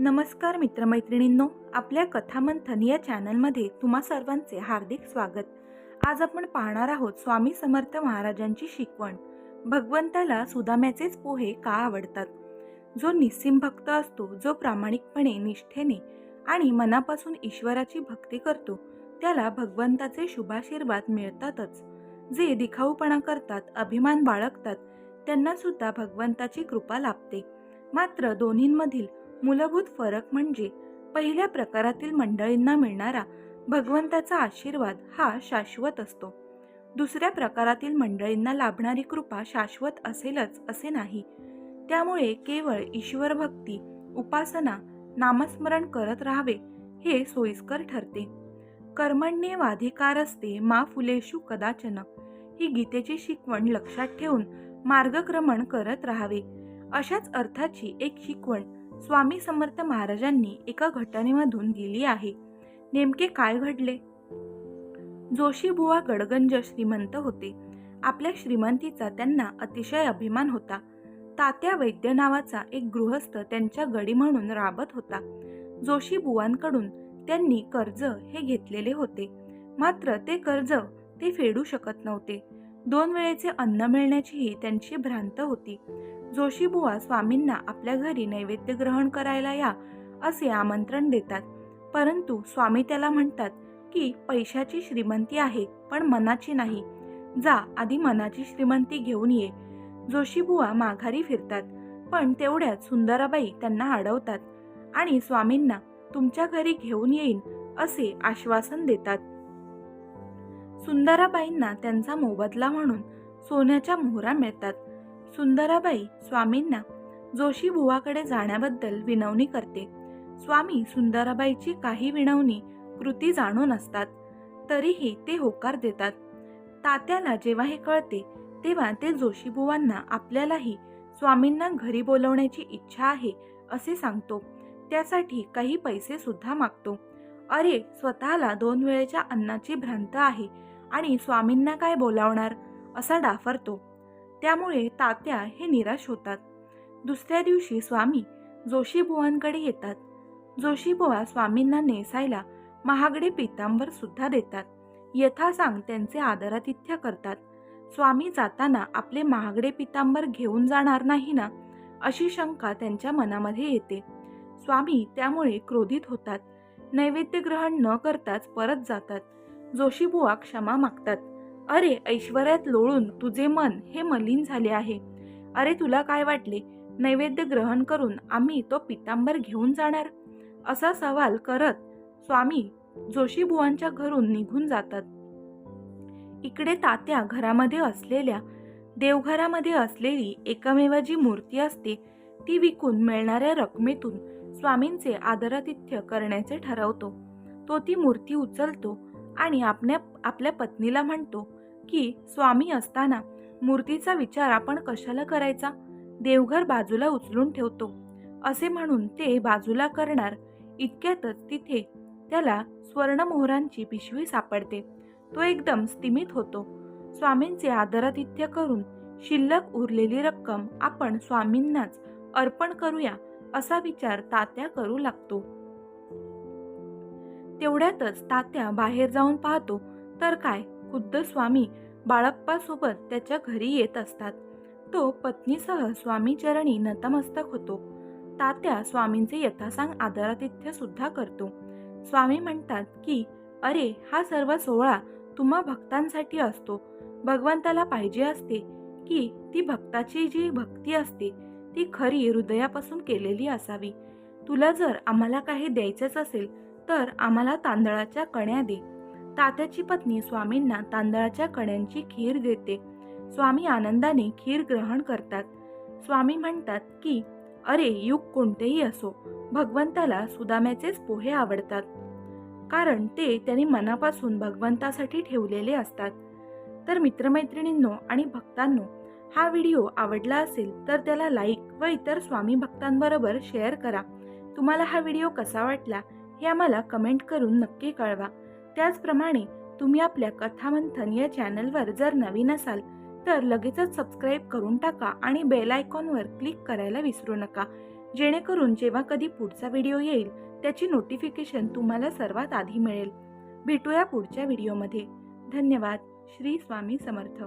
नमस्कार मित्रमैत्रिणींनो आपल्या कथामंथन या चॅनलमध्ये तुम्हा सर्वांचे हार्दिक स्वागत. आज आपण पाहणार आहोत स्वामी समर्थ महाराजांची शिकवण. भगवंताला सुदाम्याचेच पोहे का आवडतात? जो निस्सिम भक्त असतो जो प्रामाणिकपणे निष्ठेने आणि मनापासून ईश्वराची भक्ती करतो त्याला भगवंताचे शुभाशीर्वाद मिळतातच. जे दिखाऊपणा करतात अभिमान बाळगतात त्यांना सुद्धा भगवंताची कृपा लाभते. मात्र दोन्हींमधील मूलभूत फरक म्हणजे पहिल्या प्रकारातील मंडळींना मिळणारा भगवंताचा आशीर्वाद हा शाश्वत असतो. दुसऱ्या प्रकारातील मंडळींना लाभणारी कृपा शाश्वत असेलच असे नाही. त्यामुळे केवळ ईश्वर भक्ती उपासना नामस्मरण करत राहावे हे सोयीस्कर ठरते. कर्मण्येवाधिकारस्ते मा फुलेषु कदाचन. ही गीतेची शिकवण लक्षात ठेवून मार्गक्रमण करत राहावे. अशाच अर्थाची एक शिकवण स्वामी समर्थ महाराजांनी एका घटनेमधून दिली आहे. नेमके काय घडले? जोशी बुवा गडगंज श्रीमंत होते. आपल्या श्रीमंतीचा त्यांना अतिशय अभिमान होता. तात्या वैद्य नावाचा एक गृहस्थ त्यांच्या गडी म्हणून राबत होता. जोशी बुवांकडून त्यांनी कर्ज हे घेतलेले होते. मात्र ते कर्ज ते फेडू शकत नव्हते. दोन वेळेचे अन्न मिळण्याचीही त्यांची भ्रांत होती. जोशीबुवा स्वामींना आपल्या घरी नैवेद्य ग्रहण करायला या असे आमंत्रण देतात. परंतु स्वामी त्याला म्हणतात की पैशाची श्रीमंती आहे पण मनाची नाही. जा आधी मनाची श्रीमंती घेऊन ये. जोशीबुवा माघारी फिरतात पण तेवढ्यात सुंदराबाई त्यांना अडवतात आणि स्वामींना तुमच्या घरी घेऊन येईन असे आश्वासन देतात. सुंदराबाईंना त्यांचा मोबदला म्हणून सोन्याच्या मोहरा मिळतात. सुंदराबाई स्वामींना जोशी बुवाकडे जाण्याबद्दल विनवणी करते. स्वामी सुंदराबाईची काही विनवणी कृती जाणून असतात. तरीही ते होकार देतात. तात्याला जेव्हा हे कळते तेव्हा ते जोशीबुवांना आपल्यालाही स्वामींना घरी बोलवण्याची इच्छा आहे असे सांगतो. त्यासाठी काही पैसे सुद्धा मागतो. अरे स्वतःला दोन वेळेच्या अन्नाची भ्रांत आहे आणि स्वामींना काय बोलावणार? असा डाफरतो. त्यामुळे तात्या हे निराश होतात. दुसऱ्या दिवशी स्वामी जोशीबुवांकडे येतात. जोशीबुवा स्वामींना नेसायला महागडे पितांबर सुद्धा देतात. यथासांग त्यांचे आदरातिथ्य करतात. स्वामी जाताना आपले महागडे पितांबर घेऊन जाणार नाही ना? अशी शंका त्यांच्या मनामध्ये येते. स्वामी त्यामुळे क्रोधित होतात. नैवेद्य ग्रहण न करताच परत जातात. जोशीबुवा क्षमा मागतात. अरे ऐश्वर्यात लोळून तुझे मन हे मलिन झाले आहे. अरे तुला काय वाटले? नैवेद्य ग्रहण करून आम्ही तो पितांबर घेऊन जाणार? असा सवाल करत स्वामी जोशीबुवांच्या घरून निघून जातात. इकडे तात्या घरामध्ये असलेल्या देवघरामध्ये असलेली एकमेव जी मूर्ती असते ती विकून मिळणाऱ्या रकमेतून स्वामींचे आदरातिथ्य करण्याचे ठरवतो. तो ती मूर्ती उचलतो आणि आपल्या आपल्या पत्नीला म्हणतो की स्वामी असताना मूर्तीचा विचार आपण कशाला करायचा? देवघर बाजूला उचलून ठेवतो. असे म्हणून ते बाजूला करणार. इतक्यातच तिथे त्याला स्वर्णमोहरांची पिशवी सापडते. तो एकदम स्तिमित होतो. स्वामींचे आदरातिथ्य करून शिल्लक उरलेली रक्कम आपण स्वामींनाच अर्पण करूया असा विचार तात्या करू लागतो. तेवढ्यातच तात्या बाहेर जाऊन पाहतो तर काय खुद्द स्वामी बाळप्पासोबत त्याच्या घरी येत असतात. तो पत्नीसह स्वामी चरणी नतमस्तक होतो. तात्या स्वामींचे यथासांग आदरातिथ्य सुद्धा करतो. स्वामी म्हणतात की अरे हा सर्व सोहळा तुम्हा भक्तांसाठी असतो. भगवंताला पाहिजे असते की ती भक्ताची जी भक्ती असते ती खरी हृदयापासून केलेली असावी. तुला जर आम्हाला काही द्यायचंच असेल तर आम्हाला तांदळाच्या कण्या दे. तात्याची पत्नी स्वामींना तांदळाच्या कण्यांची खीर देते. स्वामी आनंदाने खीर ग्रहण करतात. स्वामी म्हणतात की अरे युग कोणतेही असो भगवंताला सुदाम्याचेच पोहे आवडतात. कारण ते त्यांनी मनापासून भगवंतासाठी ठेवलेले असतात. तर मित्रमैत्रिणींनो आणि भक्तांनो हा व्हिडिओ आवडला असेल तर त्याला लाईक व इतर स्वामी भक्तांबरोबर शेअर करा. तुम्हाला हा व्हिडिओ कसा वाटला हे आम्हाला कमेंट करून नक्की कळवा. त्याचप्रमाणे तुम्ही आपल्या कथामंथन या चॅनलवर जर नवीन असाल तर लगेचच सबस्क्राईब करून टाका आणि बेल आयकॉनवर क्लिक करायला विसरू नका. जेणेकरून जेव्हा कधी पुढचा व्हिडिओ येईल त्याची नोटिफिकेशन तुम्हाला सर्वात आधी मिळेल. भेटूया पुढच्या व्हिडिओमध्ये. धन्यवाद. श्री स्वामी समर्थ.